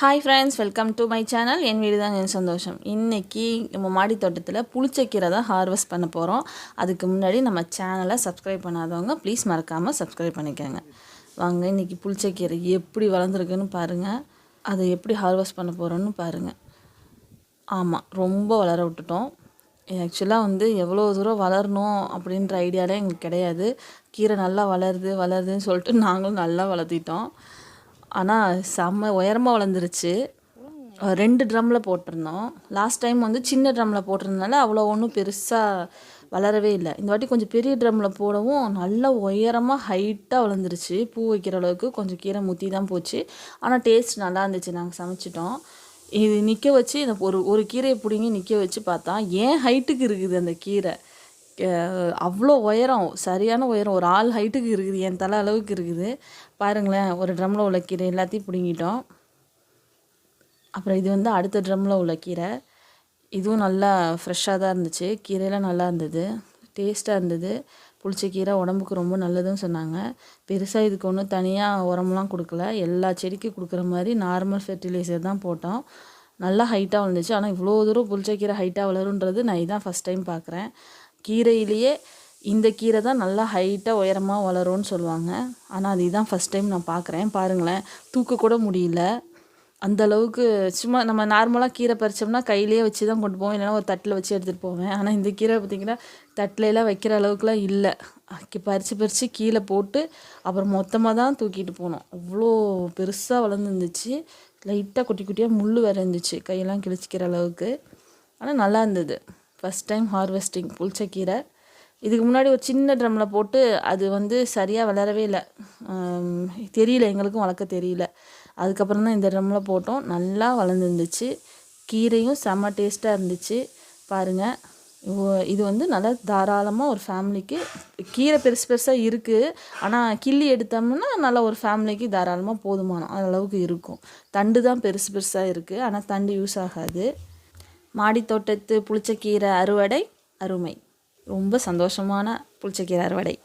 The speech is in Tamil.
Hi friends welcome to my channel என் வீடு தான் என் சந்தோஷம். இன்றைக்கி நம்ம மாடி தோட்டத்தில் புளிச்சக்கீரை தான் ஹார்வெஸ்ட் பண்ண போகிறோம் அதுக்கு முன்னாடி நம்ம சேனலை சப்ஸ்கிரைப் பண்ணாதவங்க ப்ளீஸ் மறக்காமல் சப்ஸ்கிரைப் பண்ணிக்கோங்க. வாங்க இன்றைக்கி புளிச்சக்கீரை எப்படி வளர்ந்துருக்குன்னு பாருங்கள் அதை எப்படி ஹார்வெஸ்ட் பண்ண போகிறோன்னு பாருங்கள் ஆமாம் ரொம்ப வளர விட்டுட்டோம். ஆக்சுவலாக வந்து எவ்வளோ தூரம் வளரணும் அப்படின்ற ஐடியாலே எங்களுக்கு கிடையாது. கீரை நல்லா வளருது வளருதுன்னு சொல்லிட்டு நாங்களும் நல்லா வளர்த்திட்டோம். ஆனால் செம்ம உயரமாக வளர்ந்துருச்சு. ரெண்டு ட்ரம்மில் போட்டிருந்தோம். லாஸ்ட் டைம் வந்து சின்ன ட்ரம்மில் போட்டிருந்தனால அவ்வளோ ஒன்றும் பெருசாக வளரவே இல்லை. இந்த வாட்டி கொஞ்சம் பெரிய ட்ரம்மில் போடவும் நல்ல உயரமாக ஹைட்டாக வளர்ந்துருச்சு. பூ வைக்கிற அளவுக்கு கொஞ்சம் கீரை முத்தி தான் போச்சு. ஆனால் டேஸ்ட் நல்லா இருந்துச்சு. நாங்கள் சமைச்சிட்டோம். இது நிற்க வச்சு இந்த ஒரு ஒரு கீரையை பிடிங்கி நிற்க வச்சு பார்த்தா ஏன் ஹைட்டுக்கு இருக்குது அந்த கீரை? அவ்வளோ உயரம் சரியான உயரம். ஒரு ஆள் ஹைட்டுக்கு இருக்குது என் தலை அளவுக்கு இருக்குது. பாருங்களேன் ஒரு ட்ரம்மில் உள்ள கீரை எல்லாத்தையும் பிடுங்கிட்டோம். அப்புறம் இது வந்து அடுத்த ட்ரம்மில் உள்ள கீரை. இதுவும் நல்லா ஃப்ரெஷ்ஷாக தான் இருந்துச்சு. கீரையெல்லாம் நல்லா இருந்தது. டேஸ்ட்டாக இருந்தது. புளிச்ச கீரை உடம்புக்கு ரொம்ப நல்லதுன்னு சொன்னாங்க. பெருசாக இதுக்கு ஒன்றும் தனியாக உரம்லாம் கொடுக்கல. எல்லா செடிக்கும் கொடுக்குற மாதிரி நார்மல் ஃபெர்டிலைசர் தான் போட்டோம். நல்லா ஹைட்டாக வளர்ந்துச்சு. ஆனால் இவ்வளோ தூரம் புளிச்ச கீரை ஹைட்டாக வளருன்றது நான் இதான் ஃபஸ்ட் டைம் பார்க்குறேன் கீரையிலேயே இந்த கீரை தான் நல்லா ஹைட்டாக உயரமாக வளரும்னு சொல்லுவாங்க. ஆனால் அது இதுதான் ஃபஸ்ட் டைம் நான் பார்க்குறேன் பாருங்களேன் தூக்கக்கூட முடியல. அந்த அளவுக்கு சும்மா நம்ம நார்மலாக கீரை பறிச்சோம்னா கையிலேயே வச்சு தான் கொண்டு போவோம். இல்லைன்னா ஒரு தட்டில் வச்சு எடுத்துகிட்டு போவேன். ஆனால் இந்த கீரை பார்த்திங்கன்னா தட்டிலலாம் எல்லாம் வைக்கிற அளவுக்குலாம் இல்லை. பறித்து பறித்து கீழே போட்டு அப்புறம் மொத்தமாக தான் தூக்கிட்டு போனோம். அவ்வளோ பெருசாக வளர்ந்துருந்துச்சு. லைட்டாக குட்டி குட்டியாக முள் வேறு இருந்துச்சு. கையெல்லாம் கிழிச்சிக்கிற அளவுக்கு. ஆனால் நல்லா இருந்தது. ஃபஸ்ட் டைம் ஹார்வெஸ்டிங் புளிச்சக்கீரை. இதுக்கு முன்னாடி ஒரு சின்ன ட்ரம்மில் போட்டு அது வந்து சரியாக வளரவே இல்லை. தெரியல எங்களுக்கும் வளர்க்க தெரியல. அதுக்கப்புறம் தான் இந்த ட்ரம்மில் போட்டோம். நல்லா வளர்ந்துருந்துச்சு. கீரையும் செம்ம டேஸ்ட்டாக இருந்துச்சு. பாருங்கள் இது வந்து நல்லா தாராளமாக ஒரு ஃபேமிலிக்கு கீரை பெருசு பெருசாக இருக்குது ஆனால் கிள்ளி எடுத்தோம்னா நல்லா ஒரு ஃபேமிலிக்கு தாராளமாக போதுமானம் அந்த அளவுக்கு இருக்கும். தண்டு தான் பெருசு பெருசாக இருக்குது ஆனால் தண்டு யூஸ் ஆகாது. மாடித்தோட்டத்து புளிச்சக்கீரை அறுவடை அருமை. ரொம்ப சந்தோஷமான புளிச்சக்கீரை அறுவடை.